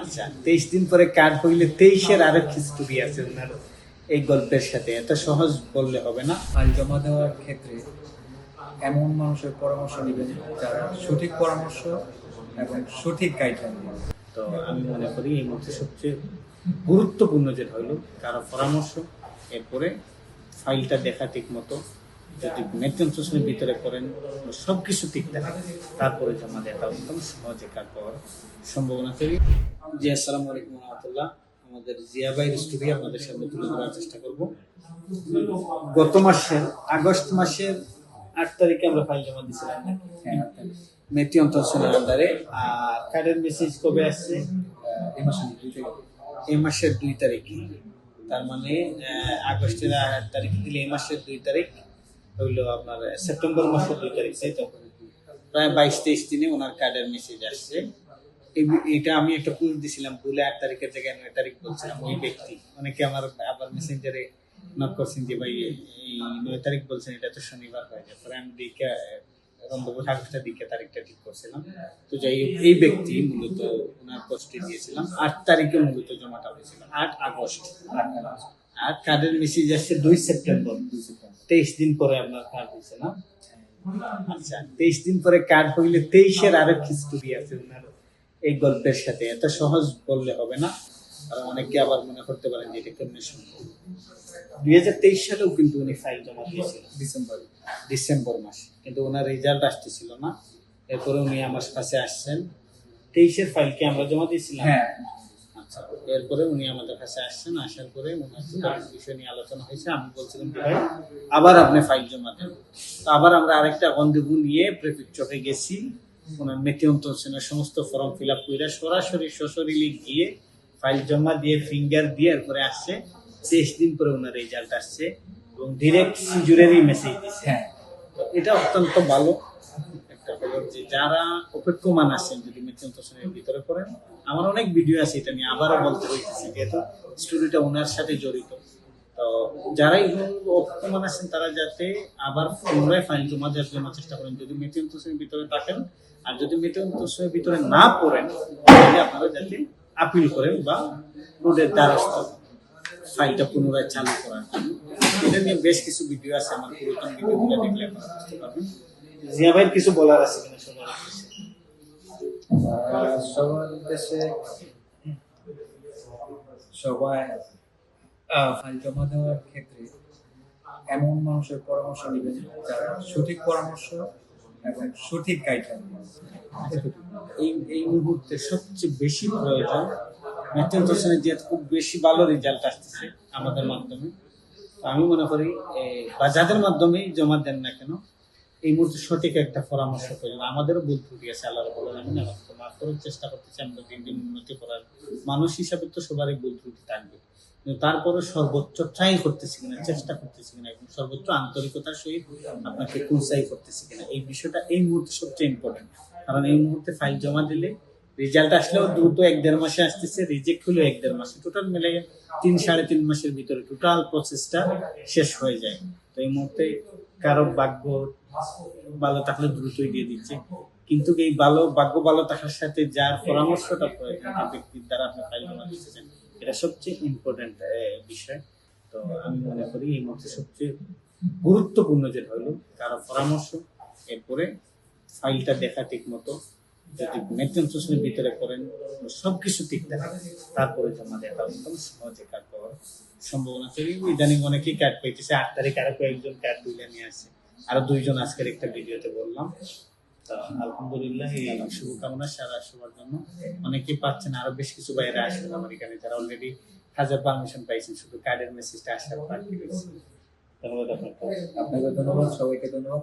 আচ্ছা তেইশ দিন পরে কার্ড হইলে তেইশের আরেক হিস্টোরি আছে ওনার এই গল্পের সাথে? এত সহজ বললে হবে না। ফাইল জমা দেওয়ার ক্ষেত্রে এমন মানুষের পরামর্শ নেবেন যারা সঠিক পরামর্শ এবং সঠিক গাইডলাইন তো আমি মনে করি এই মধ্যে সবচেয়ে গুরুত্বপূর্ণ যেটা হলো কারও পরামর্শ এরপরে ফাইলটা দেখা ঠিক মতো। যদি মেট্রন শোষণের ভিতরে করেন সব কিছু ঠিক থাকে। তারপরে জমা দেওয়া একদম সহজে কাজ পাওয়ার সম্ভাবনা তৈরি। জি আসসালামু আলাইকুম রহমতুল্লাহ। আমাদের জিয়াবাইর স্টোরি আপনাদের সামনে তুলে ধরার চেষ্টা করব। গত মাসের আগস্ট মাসের আট তারিখে আমরা ফাইল জমা দিয়েছিলাম। হ্যাঁ মেটি অন্তর্সনের আন্ডারে আর কার্ডের মেসেজ কবে আসছে? এই মাসে দুই থেকে এই মাসের দুই তারিখে। তার মানে আগস্টের আট তারিখ দিলে এই মাসের দুই তারিখ। হইল আপনার সেপ্টেম্বর মাসের দুই তারিখ, তাই তো? প্রায় বাইশ, তেইশ দিনে ওনার কার্ডের মেসেজ আসছে। এটা আমি একটা পুষ দিছিলাম, ভুলে আট তারিখের জায়গায় নয় তারিখ বলছিলাম ওই ব্যক্তি। অনেকে আমার, আবার মেসেঞ্জারে নক করছেন যে, ভাই, এই নয় তারিখ বলছেন, এটা তো শনিবার হয়ে যায় পরে আমি দিকে রন্ধপুর আগস্টের দিকে তারিখটা ঠিক করছিলাম। তো যাই হোক, এই ব্যক্তি মূলত ওনার পোস্টে দিয়েছিলাম। আট তারিখে মূলত জমাটা হয়েছিল, আট আগস্ট। আর কার্ডের মেসেজ আসছে দুই সেপ্টেম্বর। তেইশ দিন পরে আপনার কার্ড হয়েছে না? আচ্ছা তেইশ দিন পরে কার্ড হইলে তেইশের আরেক হিস্টোরি আছে ওনার এই গল্পের সাথে। এত সহজ বললে হবে না। কারণ অনেকে আবার মনে করতে পারেন যে এটা কেমনে সম্ভব? দুই হাজার তেইশ সালেও কিন্তু উনি ফাইল জমা দিয়েছিলেন। ডিসেম্বর। ডিসেম্বর মাসে। কিন্তু ওনার রেজাল্ট আসতেছিল না। এরপরে উনি আমার কাছে আসছেন। তেইশের ফাইল কি আমরা জমা দিয়েছিলাম? হ্যাঁ। এরপরে উনি আমাদের কাছে আসছেন আসার পরে ওনার বিষয় নিয়ে আলোচনা হয়েছে। আমি বলছিলাম ভাই আবার আপনি ফাইল জমা দেন। তো আবার আমরা আরেকটা গন্ধবু নিয়ে প্রেফেকচারে গেছি। ওনার মেথিয়ন্ত হোসেনের সমস্ত ফর্ম ফিল আপ করে সরাসরি সশরীরে গিয়ে ফাইল জমা দিয়ে ফিঙ্গার দিয়ে এরপরে আসছে। তেইশ দিন পরে ওনার রেজাল্ট আসছে এবং ডিরেক্ট সিজুরেরই মেসেজ দিচ্ছে হ্যাঁ। তো এটা অত্যন্ত ভালো একটা খবর যে যারা অপেক্ষমান আছেন যদি শ্রেণির ভিতরে করেন আমার অনেক ভিডিও আছে এটা নিয়ে আবারও বলতে হইতেছে যেহেতু স্টোরিটা ওনার সাথে জড়িত। তো যারা এগুলো আছেন তারা যাতে আবার পুনরায় ফাইল জমা দেওয়ার জন্য চেষ্টা করেন। যদি মৃত্যুন্ত শ্রেণির ভিতরে থাকেন আর যদি মৃত্যুন্ত শ্রেণির ভিতরে না পড়েন তাহলে আপনারা যাতে আপিল করেন বা কোর্টের দ্বারস্থ ফাইলটা পুনরায় চালু করার জন্য। এটা নিয়ে বেশ কিছু ভিডিও আছে আমার পুরাতন ভিডিওগুলো দেখলে আপনারা বুঝতে পারবেন। জিয়া ভাইয়ের কিছু বলার আছে কিনা? আহ, সবার উদ্দেশ্যে সবাই জমা দেওয়ার ক্ষেত্রে এমন মানুষের পরামর্শ নেবেন যারা সঠিক পরামর্শ এবং সঠিক গাইডলাইন এই এই মুহূর্তে সবচেয়ে বেশি প্রয়োজন মেটেন হোসেনের যে খুব বেশি ভালো রেজাল্ট আসতেছে আমাদের মাধ্যমে। আমি মনে করি বা যাদের মাধ্যমেই জমা দেন না কেন এই মুহূর্তে সঠিক একটা পরামর্শ প্রয়োজন আমাদেরও ভুল ত্রুটি আছে, আল্লাহ বলেন, আমি তো মাফ করার চেষ্টা করতেছি, আমরা দিন দিন উন্নতি করার মানুষ হিসাবে তো সবারই ভুল ত্রুটি থাকবে। তারপরে সর্বোচ্চ ট্রাই করতেছি কিনা, চেষ্টা করতেছি কিনা, এবং সর্বোচ্চ আন্তরিকতার সহিত আপনাকে কুনসাই করতেছি কিনা, এই বিষয়টা এই মুহূর্তে সবচেয়ে ইম্পর্টেন্ট কারণ এই মুহূর্তে ফাইল জমা দিলে রেজাল্ট আসলেও দ্রুত এক দেড় মাসে আসতেছে রিজেক্ট হলেও এক দেড় মাসে। টোটাল মিলে তিন, সাড়ে তিন মাসের ভিতরে টোটাল প্রসেসটা শেষ হয়ে যায়। তো এই মুহূর্তে কারও ভাগ্য ভালো থাকলে দ্রুতই দিয়ে দিচ্ছে। কিন্তু এই ভালো, ভাগ্য ভালো থাকার সাথে যার পরামর্শটা প্রয়োজন ব্যক্তির দ্বারা আপনি ফাইল জমা দিতেছেন এটা সবচেয়ে ইম্পর্টেন্ট বিষয়। তো আমি মনে করি এই মধ্যে সবচেয়ে গুরুত্বপূর্ণ যেটা হলো, কারও পরামর্শ, এরপরে ফাইলটা দেখা ঠিক মতো যদি শোষণের ভিতরে করেন, সবকিছু ঠিক থাকে। তারপরে জমা দেওয়া একদম সহজে সম্ভাবনা তৈরি। ইদানিং অনেকেই কার্ড পাইতেছে। আট তারিখ আরও কয়েকজন কার্ড নিয়ে আরও দুইজন আজকের একটা ভিডিওতে বললাম। আলহামদুলিল্লাহ, এই শুভকামনা, সারা সবার জন্য। অনেকেই পাচ্ছেন, আরও বেশ কিছু বাইরে আসবেন আমার এখানে। যারা অলরেডি হাজার পারমিশন পাইছেন, শুধু কার্ডের মেসেজটা আসার বাকি রয়েছে। ধন্যবাদ আপনাকে। আপনাকে ধন্যবাদ, সবাইকে ধন্যবাদ।